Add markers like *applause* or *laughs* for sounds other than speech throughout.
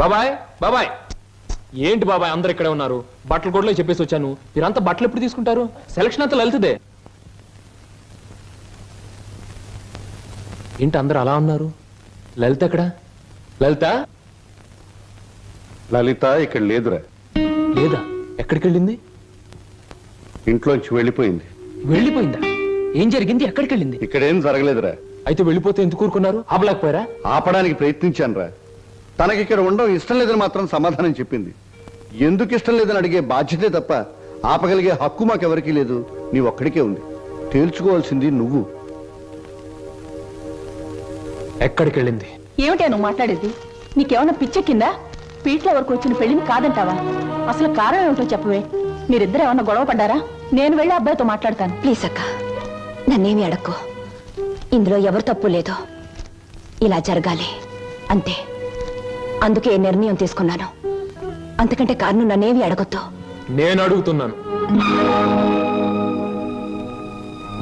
బాబాయ్ బాబాయ్. ఏంటి బాబాయ్ అందరు ఇక్కడే ఉన్నారు? బట్టలు కూడా చెప్పేసి వచ్చాను. మీరంతా బట్టలు ఎప్పుడు తీసుకుంటారు? సెలక్షన్ అంతా లలితదే. ఏంటి అందరు అలా ఉన్నారు? లలిత ఎక్కడ? లలిత? లలిత ఇక్కడ లేదురా. లేదా? ఎక్కడికి వెళ్ళింది ఇంట్లోంచి వెళ్ళిపోయింది. వెళ్ళిపోయిందా? ఏం జరిగింది? ఎక్కడికి వెళ్ళింది ఇక్కడేం జరగలేదురా. అయితే వెళ్ళిపోతే ఎందుకు ఊరుకున్నారు? ఆపలేకపోయారా? ఆపడానికి ప్రయత్నించానురా. తనకి ఇక్కడ ఉండడం ఇష్టం లేదని మాత్రం సమాధానం చెప్పింది. ఎందుకు ఇష్టం లేదని అడిగే బాధ్యతే తప్ప ఆపగలిగే హక్కు మాకెవరికీ లేదు నీ ఒక్కడికే ఉంది. తేల్చుకోవాల్సింది నువ్వు. ఎక్కడికి వెళ్ళింది ఏమిటే నువ్వు మాట్లాడేది? నీకేమన్నా పిచ్చెక్కిందా? పీట్ల వరకు వచ్చిన పెళ్ళిని కాదంటావా? అసలు కారణం ఏమిటో చెప్పవే. మీరిద్దరు ఏమన్నా గొడవ పడ్డారా? నేను వెళ్ళి అబ్బాయితో మాట్లాడతాను. ప్లీజ్ అక్క నన్నేమి అడక్కు. ఇందులో ఎవరు తప్పు లేదు ఇలా జరగాలి. అంతే. అందుకే నిర్ణయం తీసుకున్నాను. అంతకంటే కారణం నన్నేమి అడగొద్దు. నేను అడుగుతున్నాను.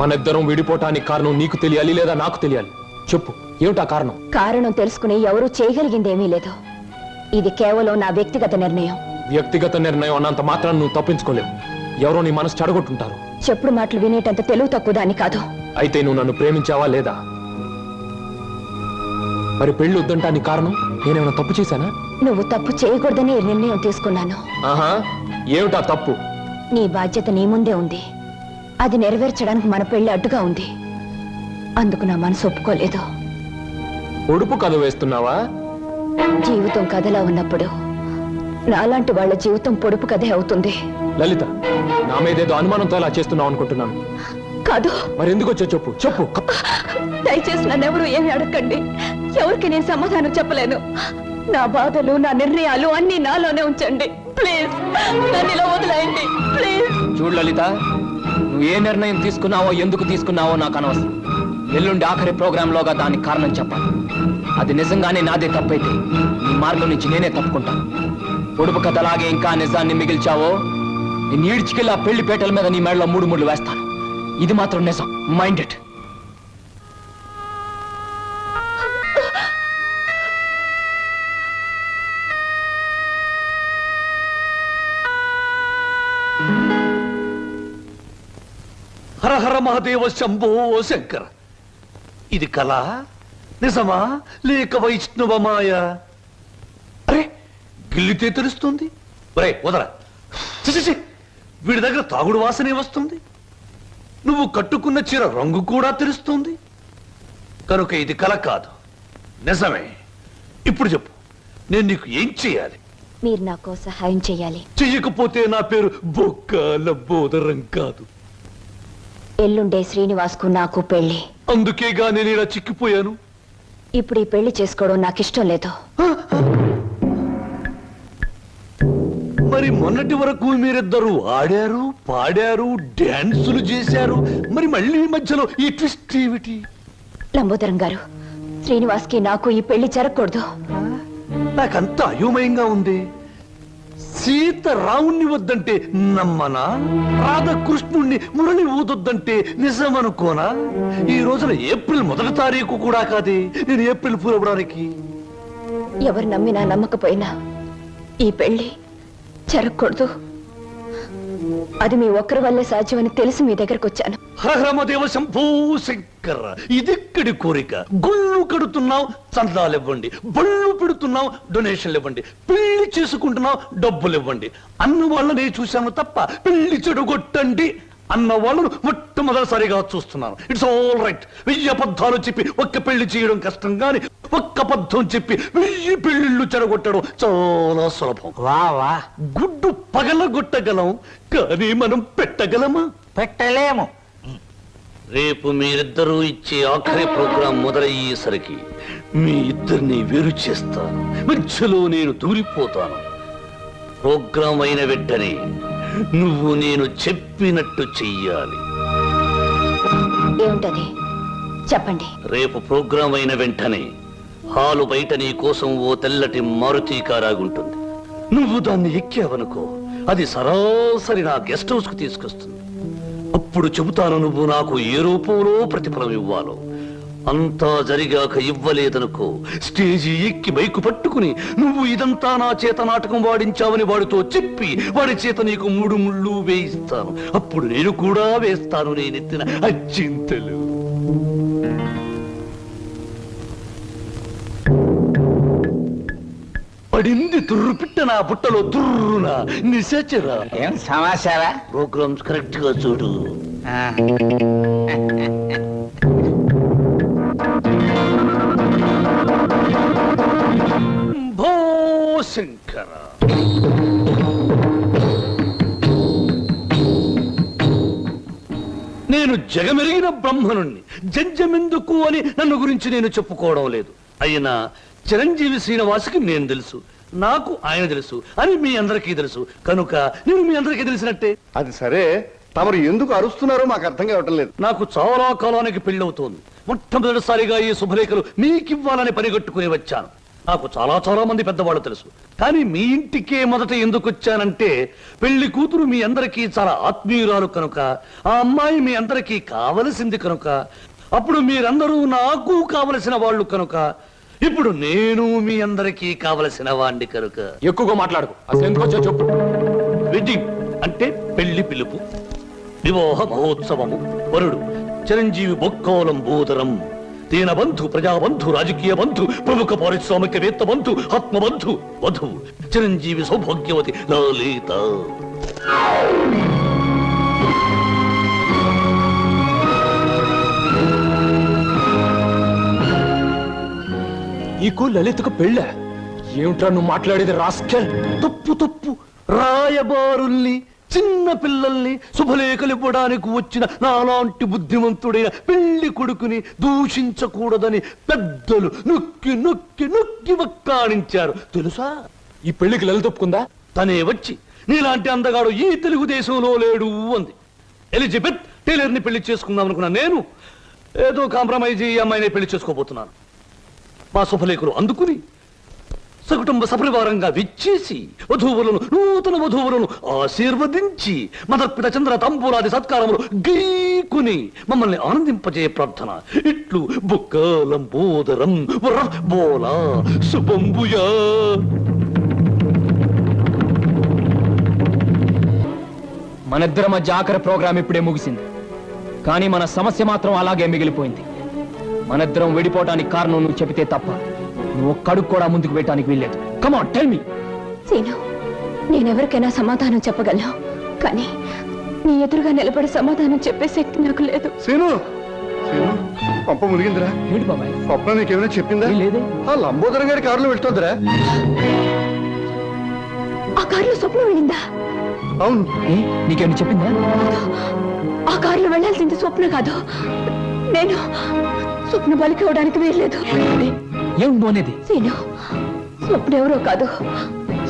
మన ఇద్దరం విడిపోవటానికి కారణం నీకు తెలియాలి లేదా నాకు తెలియాలి? చెప్పు ఏమిటా కారణం? కారణం తెలుసుకుని ఎవరూ చేయగలిగిందేమీ లేదు. ఇది కేవలం నా వ్యక్తిగత నిర్ణయం. వ్యక్తిగత నిర్ణయం అన్నంత మాత్రం నువ్వు తప్పించుకోలేవు. ఎవరో నీ మనసు చెడగొట్టుంటారు. చెప్పుడు మాటలు వినేటంత తెలుగు తక్కువ దాన్ని కాదు. అయితే నువ్వు నన్ను ప్రేమించావా లేదా? మరి పెళ్ళి వద్దంటానికి కారణం? నేనేమైనా తప్పు చేశానా? నువ్వు తప్పు చేయకూడదని ఈ నిర్ణయం తీసుకున్నాను. ఆహా ఏమిటా తప్పు? నీ బాధ్యత నీ ముందే ఉంది. అది నెరవేర్చడానికి మన పెళ్ళి అడ్డుగా ఉంది. అందుకు నా మనసు ఒప్పుకోలేదు. ఒడుపు కథ వేస్తున్నావా? జీవితం కథలా ఉన్నప్పుడు నాలాంటి వాళ్ళ జీవితం పొడుపు కథే అవుతుంది. లలిత నా మీదేదో అనుమానంతో ఇలా చేస్తున్నావు అనుకుంటున్నాను. కాదు. మరి ఎందుకు వచ్చో చెప్పు చెప్పు. దయచేసి నన్నెవరూ ఏమి అడగండి ఎవరికి నేను సమాధానం చెప్పలేను? నా బాధలు నా నిర్ణయాలు అన్ని నాలోనే ఉంచండి. ప్లీజ్ నన్ను ఇలా వదిలేయండి. ప్లీజ్ చూడు లలిత నువ్వు ఏ నిర్ణయం తీసుకున్నావో ఎందుకు తీసుకున్నావో నాకు అనవసరం. ఎల్లుండి ఆఖరి ప్రోగ్రామ్ లోగా దానికి కారణం చెప్పాలి. అది నిజంగానే నాదే తప్పైతే నీ మార్గం నుంచి నేనే తప్పుకుంటాను. పొడుపు కథలాగే ఇంకా నిజాన్ని మిగిల్చావో నేను ఈడ్చికెళ్ళి ఆ పెళ్ళి పేటల మీద నీ మెడలో మూడు మూడు వేస్తాను. ఇది మాత్రం నిజం. మైండెడ్ హర హర మహాదేవ శంభో శంకర. ఇది కళ? నిజమా? లేక వైష్ణవ మాయ? అరే గిల్లితే తెలుస్తుంది. ఒరే వదరా. వీడి దగ్గర తాగుడు వాసనే వస్తుంది. నువ్వు కట్టుకున్న చీర రంగు కూడా తెలుస్తుంది. కనుక ఇది కల కాదు. నిజమే. ఇప్పుడు చెప్పు. నేను నీకు ఏం చేయాలి? మీరు నాకు సహాయం చేయాలి. చెయ్యకపోతే నా పేరు బొక్కాల బోదరం కాదు. ఎల్లుండే శ్రీనివాస్కు నాకు పెళ్ళి అందుకేగా నేను ఇలా చిక్కిపోయాను? ఇప్పుడు ఈ పెళ్ళి చేసుకోవడం నాకు ఇష్టం లేదు. మరి మొన్నటి వరకు మీరిద్దరు ఆడారు పాడారు డాన్సులు చేశారు. మరి మళ్ళీ మధ్యలో ఈ ట్విస్ట్ ఏమిటి? లంబోదరం గారు శ్రీనివాస్కి నాకు ఈ పెళ్ళి జరగకూడదు. నాకంత అయోమయంగా ఉంది. సీత రావుణ్ణి వద్దంటే నమ్మనా? రాధకృష్ణుణ్ణి మురళి ఊదొద్దంటే నిజమనుకోనా? ఈ రోజున ఏప్రిల్ మొదటి తారీఖు కూడా కాదే. నేను ఏప్రిల్ పూలవడానికి ఎవరు నమ్మినా నమ్మకపోయినా ఈ పెళ్ళి జరగకూడదు. అది మీ ఒక్కరి వల్లే సాధ్యమని తెలిసి మీ దగ్గరకు వచ్చాను హరహరమదేవ శంభూ శంకర. ఇదెక్కడి కోరిక. గుళ్ళు కడుతున్నావు చందాలు ఇవ్వండి బళ్ళు పెడుతున్నావు డొనేషన్లు ఇవ్వండి పెళ్ళి చేసుకుంటున్నావు డబ్బులు ఇవ్వండి అన్న వాళ్ళనే చూశాను తప్ప పెళ్ళి చెడగొట్టండి. అన్న వాళ్ళను మొట్టమొదటిసారిగా చూస్తున్నాను. ఇట్స్ ఆల్ రైట్ వెయ్యి అబద్ధాలు చెప్పి ఒక్క పెళ్ళి చేయడం కష్టం గాని ఒక్క అబద్ధం చెప్పి వెయ్యి పెళ్ళిళ్ళు చెడగొట్టడం చాలా సులభం. వా వా. గుడ్డు పగలగొట్టగలం కానీ మనం పెట్టగలమా? పెట్టలేము. రేపు మీరిద్దరూ ఇచ్చే ఆఖరి ప్రోగ్రాం మొదలయ్యేసరికి మీ ఇద్దరిని వేరు చేస్తాను మధ్యలో నేను దూరిపోతాను. ప్రోగ్రాం అయిన వెంటనే నువ్వు నేను చెప్పినట్టు చెయ్యాలి. ఏమిటది? చెప్పండి. రేపు ప్రోగ్రాం అయిన వెంటనే హాలు బయట నీ కోసం ఓ తెల్లటి మారుతి కారాగుంటుంది నువ్వు దాన్ని ఎక్కావనుకో అది సరాసరి నా గెస్ట్ హౌస్కు తీసుకొస్తుంది. అప్పుడు చెబుతాను నువ్వు నాకు ఏ రూపంలో ప్రతిఫలం ఇవ్వాలో. అంతా జరిగాక ఇవ్వలేదనుకో స్టేజి ఎక్కి బైకు పట్టుకుని నువ్వు ఇదంతా నా చేత నాటకం వాడించావని వాడితో చెప్పి వాడి చేత నీకు మూడు ముళ్ళు వేయిస్తాను. అప్పుడు నేను కూడా వేస్తాను నేనెత్తిన అచ్చింతలు. పడింది తుర్రు పిట్ట నా బుట్టలో తుర్రున నిశాచరా. ఏం సమాచారా? ప్రోగ్రామ్స్ కరెక్ట్గా చూడు శంకర. నేను జగమెరిగిన బ్రహ్మనుణ్ణి జంజమెందుకు అని నన్ను గురించి నేను చెప్పుకోవడం లేదు. అయినా చిరంజీవి శ్రీనివాసుకి నేను తెలుసు. నాకు ఆయన తెలుసు అని మీ అందరికీ తెలుసు. కనుక నేను మీ అందరికీ తెలిసినట్టే. అది సరే తమరు ఎందుకు అరుస్తున్నారో మాకు అర్థం కావటం లేదు. నాకు చాలా కాలానికి పెళ్ళవుతోంది. మొట్టమొదటిసారిగా ఈ శుభలేఖలు మీకివ్వాలని పనిగట్టుకుని వచ్చాను. నాకు చాలా చాలా మంది పెద్దవాళ్ళు తెలుసు. కానీ మీ ఇంటికే మొదట ఎందుకు వచ్చానంటే పెళ్ళి కూతురు మీ అందరికీ చాలా ఆత్మీయురాలు కనుక ఆ అమ్మాయి మీ అందరికీ కావలసింది కనుక అప్పుడు మీరందరూ నాకు కావలసిన వాళ్ళు కనుక ఇప్పుడు నేను మీ అందరికీ కావలసిన వాణ్ణి కనుక ఎక్కువగా మాట్లాడుకు. అసలు ఎందుకు వచ్చా చెప్పు. వెడ్డింగ్ అంటే పెళ్ళి పిలుపు వివాహ మహోత్సవము వరుడు చిరంజీవి బొక్కోలం బోదరం దీన బంధు ప్రజాబంధు రాజకీయ బంధు ప్రముఖ పారిశ్రామికవేత్త బంధు ఆత్మబంధు వధువు చిరంజీవి సౌభాగ్యవతి లలిత. నీకు లలితకు పెళ్ళ. ఏమిట్రా నువ్వు మాట్లాడేది రాస్కెల్? తప్పు తప్పు. రాయబారుల్ని చిన్న పిల్లల్ని శుభలేఖలు ఇవ్వడానికి వచ్చిన నాలాంటి బుద్ధిమంతుడైన పెళ్ళి కొడుకుని దూషించకూడదని పెద్దలు నొక్కి నొక్కి నొక్కి వక్కాణించారు. తెలుసా? ఈ పెళ్ళికి లలిత ఒప్పుకుందా? తనే వచ్చి నీలాంటి అందగాడు ఈ తెలుగుదేశంలో లేడు అంది. ఎలిజబెత్ టైలర్ని పెళ్ళి చేసుకుందాం అనుకున్నా నేను ఏదో కాంప్రమైజ్ ఈ అమ్మాయిని పెళ్ళి చేసుకోబోతున్నాను. మా శుభలేఖలు అందుకుని సకుటుంబ సపరివారంగా విచ్చేసి వధువులను నూతన వధువులను ఆశీర్వదించి మదర్పిత చంద్ర తంబూలాది సత్కారములు గీకుని మమ్మల్ని ఆనందింపజే ప్రార్థన. ఇట్లు బుక్కలంబోదరం వర బోలా శుభంబుయా. మనిద్దరి మధ్య ఆఖరి ప్రోగ్రాం ఇప్పుడే ముగిసింది. కానీ మన సమస్య మాత్రం అలాగే మిగిలిపోయింది. మనిద్దరం విడిపోవడానికి కారణం నువ్వు చెబితే తప్ప నువ్వు ఒక్కడుగు కూడా ముందుకు పెట్టడానికి వీల్లేదు. Come on tell me scene నేనెవరికైనా సమాధానం చెప్పగలను? కానీ నీ ఎదురుగా నిలబడి సమాధానం చెప్పే శక్తి నాకు లేదు. సీను సీను పంప మునిగిందిరా. ఏంటి బాబాయ్? స్వప్న నీకేమైనా చెప్పిందా? లేదే. ఆ లంబోదరం గారి కారులో వెళ్తుందిరా. ఆ కారులో స్వప్న వెళ్ళిందా? అవును. ఏ నీకేమైనా చెప్పిందా? ఆ కారులో వెళ్ళాల్సింది స్వప్న కాదు. నేను స్వప్న బలికి ఇవ్వడానికి వీల్లేదు. ఏం అనేది సీను స్వప్న ఎవరో కాదు.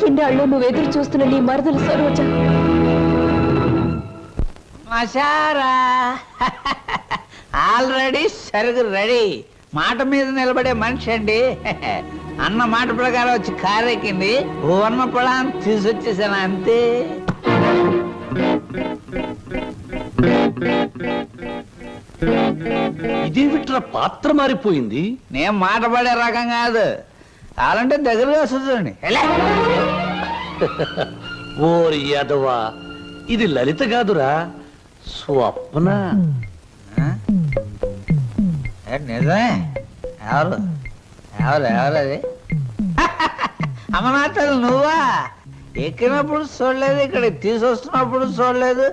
ఇన్నాళ్ళు నువ్వు ఎదురు చూస్తున్న నీ మరదలు సరోజ. మసారా ఆల్రెడీ సరుగు రెడీ. మాట మీద నిలబడే మనిషి అండి. అన్న మాట ప్రకారం వచ్చి కారెక్కింది ఉన్న పొలాన్ని తీసుకొచ్చేసాను అంతే. ఇదేమిట్రా పాత్ర మారిపోయింది? నేను మాట పడే రకం కాదు. అలాంటే దగ్గరగా వస్తుంది ఓరి యాదవా ఇది లలిత కాదురా స్వప్న. నిజమే. ఎవరు? ఎవరు ఎవరు అది? అమ్మనాథలు నువ్వా? ఎక్కినప్పుడు చూడలేదు ఇక్కడ తీసుకొస్తున్నప్పుడు చూడలేదు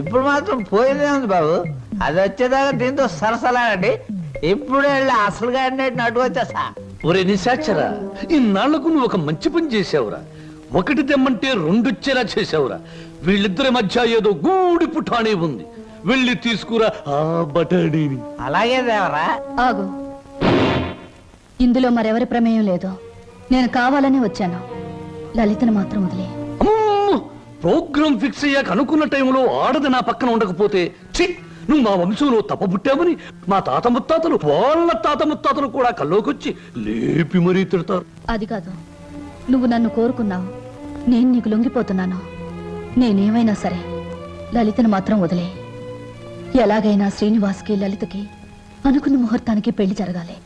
ఇప్పుడు మాత్రం పోయిందే ఉంది బాబు. అది వచ్చేదాకా దీంతో సరసలాడండి. ఇప్పుడు వెళ్ళి అసలుగా అన్నట్టు వచ్చేసా ఒరే నిశాచరా ఇన్నాళ్ళకు నువ్వు ఒక మంచి పని చేసావురా ఒకటి తెమ్మంటే రెండొచ్చేలా చేసావురా వీళ్ళిద్దరి మధ్య ఏదో గూడి పుఠాణి ఉంది. వెళ్ళి తీసుకురా ఆ బటాడీని అలాగే దేవరా. ఆగు. ఇందులో మరెవరి ప్రమేయం లేదు నేను కావాలని వచ్చాను. లలితను మాత్రం వదిలే. అమ్మో! ప్రోగ్రామ్ ఫిక్స్ అయ్యాక అనుకున్న టైంలో ఆడది నా పక్కన ఉండకపోతే నువ్వు మా వంశంలో తప్పబుట్టామని మా తాత ముత్తాతలు వాళ్ళ తాత ముత్తాతలు కూడా కల్లోకొచ్చి లేపి మరీ తిడతారు. అది కాదు. నువ్వు నన్ను కోరుకున్నావు. నేను నీకు లొంగిపోతున్నాను. నేనేమైనా సరే లలితను మాత్రం వదిలే. ఎలాగైనా శ్రీనివాస్కి లలితకి అనుకున్న ముహూర్తానికి పెళ్ళి జరగాలి.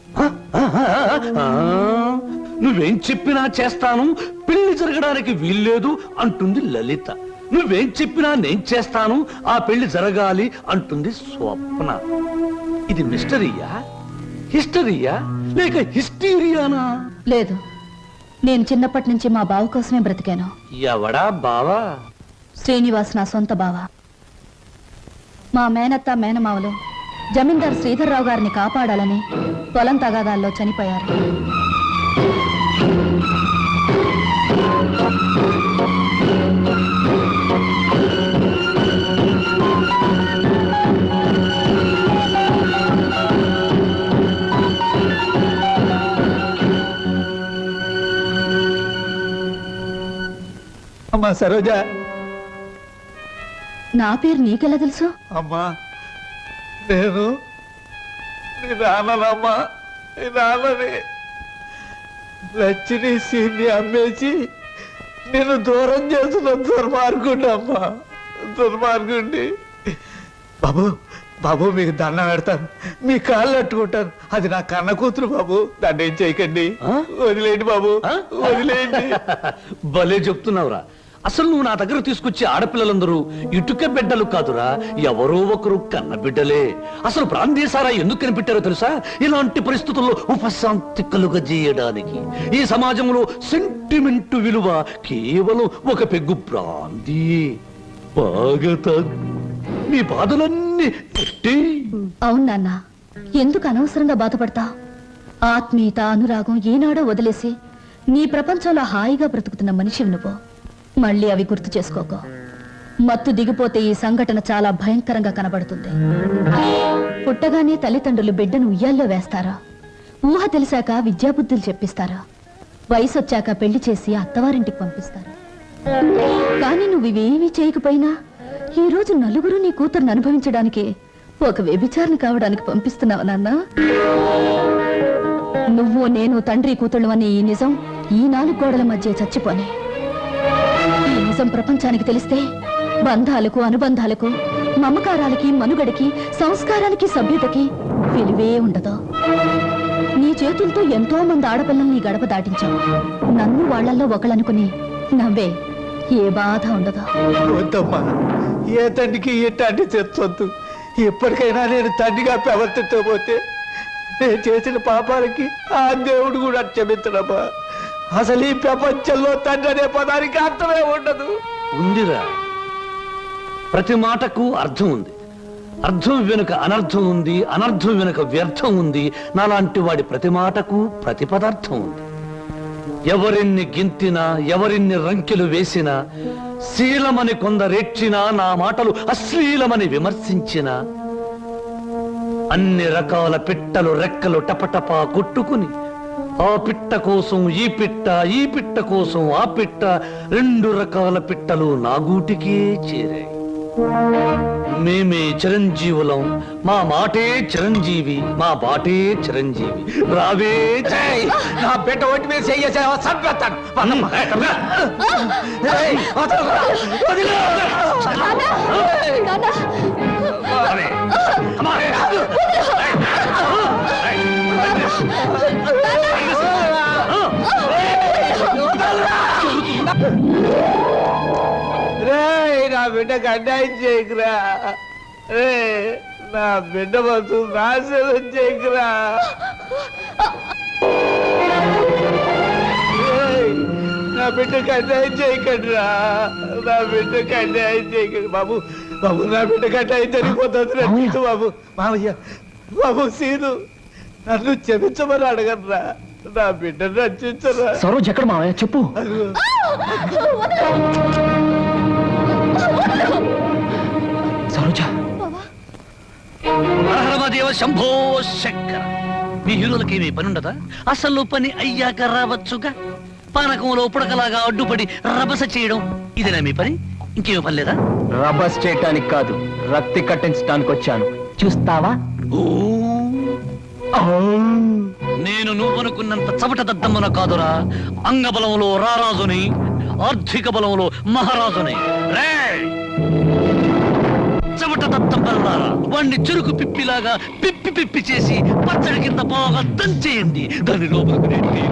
నువ్వేం చెప్పినా చేస్తాను. పెళ్ళి జరగడానికి వీల్లేదు అంటుంది లలిత. నువ్వేం చెప్పినా నేను చేస్తాను ఆ పెళ్ళి జరగాలి అంటుంది స్వప్న. ఇది మిస్టరీయా? హిస్టరీయా? లేక హిస్టీరియానా? లేదు. నేను చిన్నప్పటి నుంచి మా బావ కోసమే బ్రతికాను. ఎవడా బావా? శ్రీనివాస్ నా సొంత బావ. మా మేనత్త మేనమావలు జమీందార్ శ్రీధర్రావు గారిని కాపాడాలని పొలం తగాదాల్లో చనిపోయారు. అమ్మా సరోజ. నా పేరు నీకెలా తెలుసు? అమ్మా నేను నీ నాన్ననమ్మా. నీ నాన్నని లచ్చిని సీన్ని అమ్మేసి నేను దూరం చేస్తున్న దుర్మార్గుండి అమ్మా. దుర్మార్గుండి బాబు బాబు మీకు దండం పెడతాను. మీ కాళ్ళు అట్టుకుంటాను. అది నా కన్న కూతురు బాబు. దాన్ని ఏం చేయకండి? వదిలేయండి బాబు? వదిలేయండి. *laughs* భలే చెప్తున్నావురా. అసలు నువ్వు నా దగ్గర తీసుకొచ్చే ఆడపిల్లలందరూ ఇటుక బిడ్డలు కాదురా. ఎవరో ఒకరు కన్న బిడ్డలే. అసలు ప్రాంతీసారా ఎందుకు కనిపెట్టారో తెలుసా? ఇలాంటి పరిస్థితుల్లో ఉపశాంతి కలుగజేయడానికి. ఈ సమాజంలో సెంటిమెంట్ విలువ కేవలం ఒక పెగ్గు బ్రాంతి బాగా మీ బాధలన్నీ అవును నాన్న ఎందుకు అనవసరంగా బాధపడతా? ఆత్మీయత అనురాగం ఏనాడో వదిలేసి నీ ప్రపంచంలో హాయిగా బ్రతుకుతున్న మనిషి నువ్వు. మళ్ళీ అవి గుర్తు చేసుకోకో. మత్తు దిగిపోతే ఈ సంఘటన చాలా భయంకరంగా కనబడుతుంది. పుట్టగానే తల్లిదండ్రులు బిడ్డను ఉయ్యాల్లో వేస్తారా? ఊహ తెలిసాక విద్యాబుద్ధులు చెప్పిస్తారా? వయసు వచ్చాక పెళ్ళి చేసి అత్తవారింటికి పంపిస్తారు? కానీ నువ్వు ఇవేమీ చేయకపోయినా ఈ రోజు నలుగురు నీ కూతురుని అనుభవించడానికి ఒక వ్యభిచారణ కావడానికి పంపిస్తున్నావు నాన్న? నువ్వు నేను తండ్రి కూతుళ్ళు అనే ఈ నిజం ఈ నాలుగు గోడల మధ్య చచ్చిపోని. ఈ నిజం ప్రపంచానికి తెలిస్తే బంధాలకు అనుబంధాలకు మమకారాలకి మనుగడకి సంస్కారానికి సభ్యతకి విలువే ఉండదు. నీ చేతులతో ఎంతో మంది ఆడపిల్లల్ని గడప దాటించావు. నన్ను వాళ్ళల్లో ఒకళ్ళనుకుని నవ్వే ఏ బాధ ఉండదు. ఏ తండ్రికి ఎట్టాంటి తెచ్చొద్దు. ఎప్పటికైనా నేను తండ్రిగా ప్రవర్తించబోతే నేను చేసిన పాపాలకి ఆ దేవుడు కూడా క్షమించడమ్మా. అసలు ఈ ప్రపంచంలో తండ్రి అనే పదానికి అర్థమే ఉండదు. ఉందిరా. ప్రతి మాటకు అర్థం ఉంది. అర్థం వెనుక అనర్థం ఉంది అనర్థం వెనుక వ్యర్థం ఉంది. నాలాంటి వాడి ప్రతి మాటకు ప్రతి పదార్థం ఉంది. ఎవరిన్ని గింతినా ఎవరిన్ని రంకెలు వేసినా శీలమని కొందరేడ్చినా నా మాటలు అశ్లీలమని విమర్శించిన అన్ని రకాల పిట్టలు రెక్కలు టపటపా కొట్టుకుని ఆ పిట్ట కోసం ఈ పిట్ట ఈ పిట్ట కోసం ఆ పిట్ట రెండు రకాల పిట్టలు నా గూటికే చేరాయి. మేమే చిరంజీవులం. మా మాటే చిరంజీవి మా బాటే చిరంజీవి. రావే జై. నా బిడ్డ ఒంటి మీద చెయ్యేసావా చంపేస్తాను. అమ్మా. నా బిడ్డకు అన్యాయం చేయకురా. రే నా బిడ్డ బతు నాశనం చేయకురా. రేయ్, నా బిడ్డకు అన్యాయం చేయకండిరా. నా బిడ్డకు అన్యాయం చేయకండి బాబు బాబు నా బిడ్డకు అన్యాయం జరిగిపోతుంది బాబు. మామయ్య బాబు సీను నన్ను క్షమించమని అడగరా నా బిడ్డను రక్షించరా. సరోజ్ ఎక్కడ మావయ్య? చెప్పు. హరహరమదేవ శంభో శంకర. మీ హీరోలకి ఏమీ పని ఉండదా అసలు పని అయ్యాక రావచ్చుగా? పానకంలో పుడకలాగా అడ్డుపడి రభస చేయడం ఇదేనా మీ పని? ఇంకేమీ పని లేదా రబస్ చేయటానికి కాదు రక్తి కట్టించడానికి వచ్చాను చూస్తావా ఓ, నేను నువ్వనుకున్నంత చవట దద్దమ్మన కాదురా. అంగబలంలో రారాజుని ఆర్థిక బలంలో మహారాజుని. రేయ్! దత్తం దత్తమ్మలారా వాణ్ణి చెరుకు పిప్పిలాగా పిప్పి పిప్పి చేసి పచ్చడి కింద బాగా దంచేయండి. దాని లోపలికి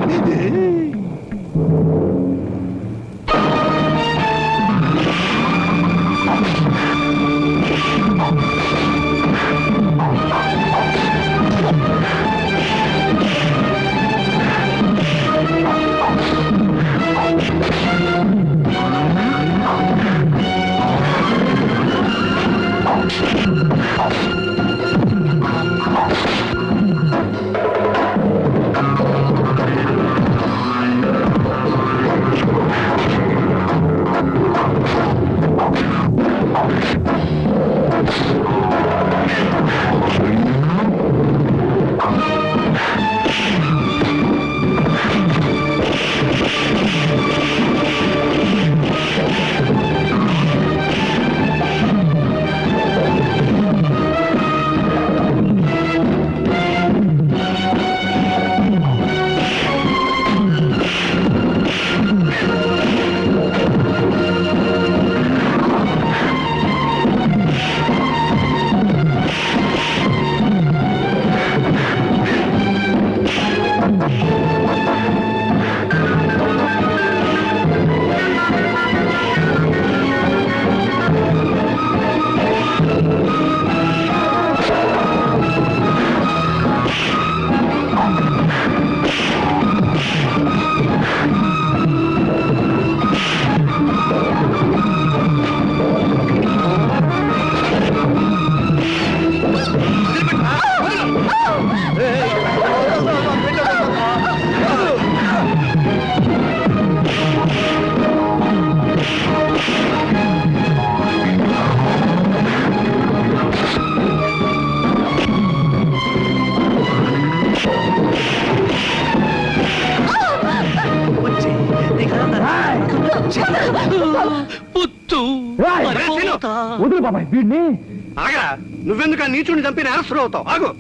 ఆగా నువ్వెందుకు ఆ నీచుని చంపి నేరస్తులు అవుతావు? ఆగు.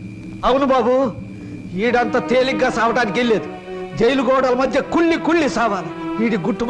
అవును బాబు ఈడంత తేలిగ్గా సావటానికి వెళ్ళలేదు జైలు గోడల మధ్య కుళ్ళి కుళ్ళి సావాలి. వీడి గుట్టు